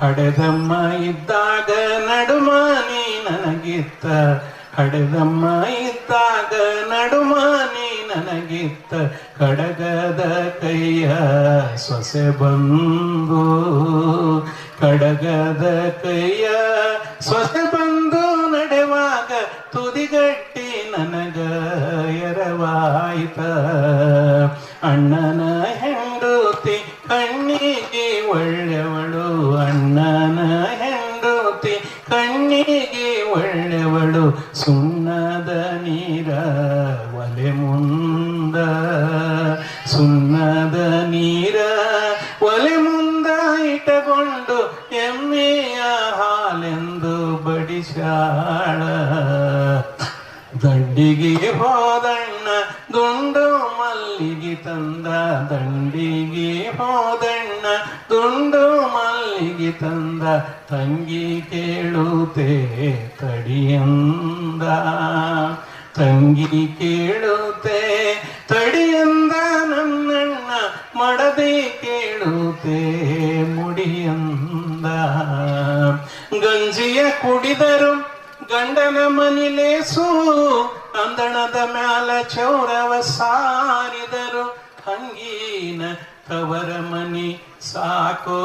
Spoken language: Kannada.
ಹಡೆದಮ್ಮ ಇದ್ದಾಗ ನಡುಮಾನಿ ನನಗಿತ್ತ. ಹಡೆದಮ್ಮ ಇದ್ದಾಗ ನೀ ನನಗಿತ್ತ. ಕಡಗದ ಕೈಯ ಸೊಸೆ ಬಂದು, ಕಡಗದ ಕೈಯ ಸೊಸೆ ಬಂದು ನಡೆವಾಗ ತುದಿಗಟ್ಟಿ ನನಗ ಎರವಾಯ್ತ. ಅಣ್ಣನ ಕಣ್ಣಿಗೆ ಒಳ್ಳೆವಳು ಸುಣ್ಣದ ನೀರ ಒಲೆ ಮುಂದ. ಸುಣ್ಣದ ನೀರ ಒಲೆ ಮುಂದ ಇಟ್ಟಕೊಂಡು ಎಮ್ಮೆಯ ಹಾಲೆಂದು ಬಡಿಸಾಳ. ದಂಡಿಗೆ ಹೋದಣ್ಣ, ದುಂಡು ಮಲ್ಲಿಗೆ ತಂದ ದಂಡಿಗೆ ಹೋದಣ್ಣ, ದುಂಡು ಮಲ್ಲಿಗೆ ತಂದ ತಂಗಿ ಕೇಳುತ್ತೆ ತಡಿಯಂದ. ತಂಗಿ ಕೇಳುತ್ತೆ ತಡಿಯಂದ ನನ್ನಣ್ಣ, ಮಡದೆ ಕೇಳುತ್ತೆ ಮುಡಿಯಂದ. ಗಂಜಿಯ ಕುಡಿದರು ಗಂಡನ ಮನಿಲೇಸು ಅಂದಣದ ಮ್ಯಾಲ ಚೌರವ ಸಾರಿದರು. ಹಂಗೀನ ತವರ ಮನಿ ಸಾಕೋ.